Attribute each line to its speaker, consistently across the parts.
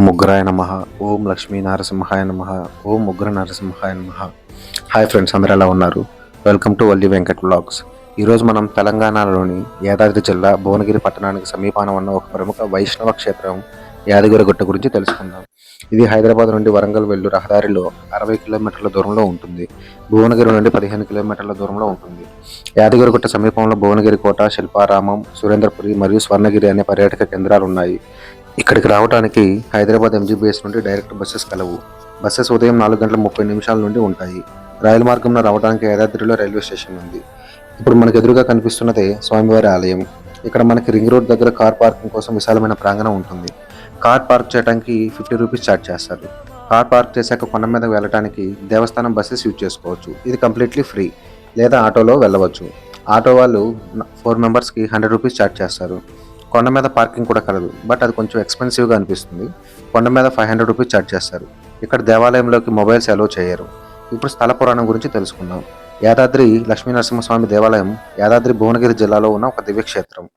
Speaker 1: ఓం ఉగ్రాయ నమ. ఓం లక్ష్మీ నరసింహాయ నమ. ఓం ఉగ్ర నరసింహాయ నమ. హాయ్ ఫ్రెండ్స్ అందరూ ఎలా ఉన్నారు? Welcome to Valli Venkat blogs ఈరోజు మనం తెలంగాణలోని యాదాద్రి జిల్లా భువనగిరి పట్టణానికి సమీపాన ఉన్న ఒక ప్రముఖ వైష్ణవ క్షేత్రం యాదగిరి గుట్ట గురించి తెలుసుకుందాం. ఇది హైదరాబాద్ నుండి వరంగల్ వెళ్ళు రహదారిలో అరవై కిలోమీటర్ల దూరంలో ఉంటుంది. భువనగిరి నుండి పదిహేను కిలోమీటర్ల దూరంలో ఉంటుంది. యాదగిరి గుట్ట సమీపంలో భువనగిరి కోట శిల్పారామం సురేంద్రపురి మరియు స్వర్ణగిరి అనే పర్యాటక కేంద్రాలు ఉన్నాయి. ఇక్కడికి రావడానికి హైదరాబాద్ ఎంజీబీఎస్ నుండి డైరెక్ట్ బస్సెస్ కలవు. బస్సెస్ ఉదయం నాలుగు గంటల ముప్పై నిమిషాల నుండి ఉంటాయి. రైలు మార్గంలో రావడానికి యాదాద్రిలో రైల్వే స్టేషన్ ఉంది. ఇప్పుడు మనకు ఎదురుగా కనిపిస్తున్నదే స్వామివారి ఆలయం. ఇక్కడ మనకి రింగ్ రోడ్ దగ్గర కార్ పార్కింగ్ కోసం విశాలమైన ప్రాంగణం ఉంటుంది. కార్ పార్క్ చేయడానికి ఫిఫ్టీ రూపీస్ ఛార్జ్ చేస్తారు. కార్ పార్క్ చేశాక కొండ మీద వెళ్ళడానికి దేవస్థానం బస్సెస్ యూజ్ చేసుకోవచ్చు. ఇది కంప్లీట్లీ ఫ్రీ. లేదా ఆటోలో వెళ్ళవచ్చు. ఆటో వాళ్ళు ఫోర్ మెంబర్స్కి హండ్రెడ్ రూపీస్ ఛార్జ్ చేస్తారు. కొండ మీద పార్కింగ్ కూడా కలదు. బట్ అది కొంచెం ఎక్స్పెన్సివ్గా అనిపిస్తుంది. కొండ మీద ఫైవ్ హండ్రెడ్ రూపీస్ ఛార్జ్ చేస్తారు. ఇక్కడ దేవాలయంలోకి మొబైల్స్ అలో చేయరు. ఇప్పుడు స్థల పురాణం గురించి తెలుసుకుందాం. యాదాద్రి లక్ష్మీ నరసింహస్వామి దేవాలయం యాదాద్రి భువనగిరి జిల్లాలో ఉన్న ఒక దివ్యక్షేత్రం.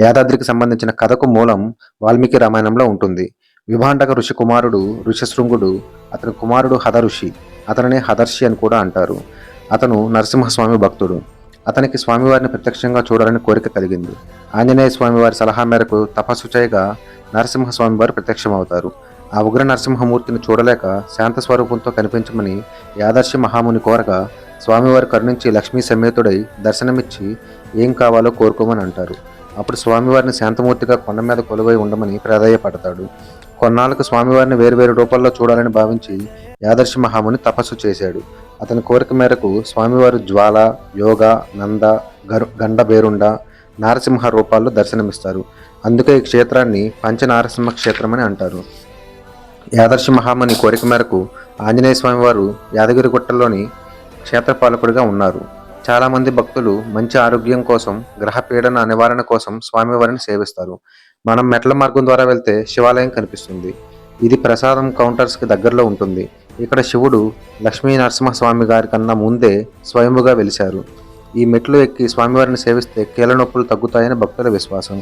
Speaker 1: యాదాద్రికి సంబంధించిన కథకు మూలం వాల్మీకి రామాయణంలో ఉంటుంది. విభాండక ఋషి కుమారుడు ఋషశృంగుడు అతని కుమారుడు హదఋషి అతనిని హదర్షి అని కూడా అంటారు. అతను నరసింహస్వామి భక్తుడు. అతనికి స్వామివారిని ప్రత్యక్షంగా చూడాలని కోరిక కలిగింది. ఆంజనేయ స్వామివారి సలహా మేరకు తపస్సు చేయగా నరసింహస్వామివారు ప్రత్యక్షమవుతారు. ఆ ఉగ్ర నరసింహమూర్తిని చూడలేక శాంత స్వరూపంతో కనిపించమని యాదర్శి మహాముని కోరగా స్వామివారు కరుణించి లక్ష్మీ సమేతుడై దర్శనమిచ్చి ఏం కావాలో కోరుకోమని అంటారు. అప్పుడు స్వామివారిని శాంతమూర్తిగా కొండ మీద కొలువై ఉండమని ప్రాధాయపడతాడు. కొన్నాళ్ళకు స్వామివారిని వేరువేరు రూపాల్లో చూడాలని భావించి యాదర్శి మహాముని తపస్సు చేశాడు. అతని కోరిక మేరకు స్వామివారు జ్వాల యోగ నంద గరు గండ బేరుండ నారసింహ రూపాల్లో దర్శనమిస్తారు. అందుకే ఈ క్షేత్రాన్ని పంచనారసింహ క్షేత్రం అని అంటారు. యాదర్శి మహామని కోరిక మేరకు ఆంజనేయ స్వామివారు యాదగిరిగుట్టలోని క్షేత్రపాలకుడిగా ఉన్నారు. చాలామంది భక్తులు మంచి ఆరోగ్యం కోసం గ్రహ పీడన నివారణ కోసం స్వామివారిని సేవిస్తారు. మనం మెట్ల మార్గం ద్వారా వెళ్తే శివాలయం కనిపిస్తుంది. ఇది ప్రసాదం కౌంటర్స్కి దగ్గరలో ఉంటుంది. ఇక్కడ శివుడు లక్ష్మీ నరసింహస్వామి గారి కన్నా ముందే స్వయంభుగా వెలిశారు. ఈ మెట్లు ఎక్కి స్వామివారిని సేవిస్తే కీలనొప్పులు నొప్పులు తగ్గుతాయని భక్తుల విశ్వాసం.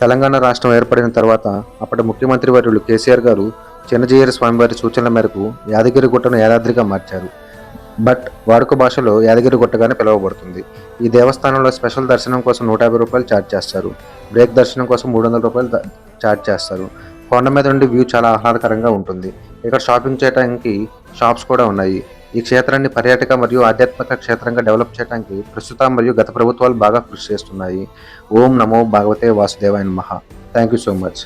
Speaker 1: తెలంగాణ రాష్ట్రం ఏర్పడిన తర్వాత అప్పటి ముఖ్యమంత్రి వర్యులు కేసీఆర్ గారు చిన్నజీయర్ స్వామివారి సూచనల మేరకు యాదగిరిగుట్టను యాదాద్రిగా మార్చారు. బట్ వాడుక భాషలో యాదగిరి గుట్టగానే పిలువబడుతుంది. ఈ దేవస్థానంలో స్పెషల్ దర్శనం కోసం నూట యాభై రూపాయలు ఛార్జ్ చేస్తారు. బ్రేక్ దర్శనం కోసం మూడు వందల రూపాయలు ఛార్జ్ చేస్తారు. కొండ మీద నుండి వ్యూ చాలా ఆహ్లాదకరంగా ఉంటుంది. ఇక్కడ షాపింగ్ చేయడానికి షాప్స్ కూడా ఉన్నాయి. ఈ క్షేత్రాన్ని పర్యాటక మరియు ఆధ్యాత్మిక క్షేత్రంగా డెవలప్ చేయడానికి ప్రస్తుత మరియు గత ప్రభుత్వాలు బాగా కృషి చేస్తున్నాయి. ఓం నమో భగవతే వాసుదేవాయ మహా థ్యాంక్ యూ సో మచ్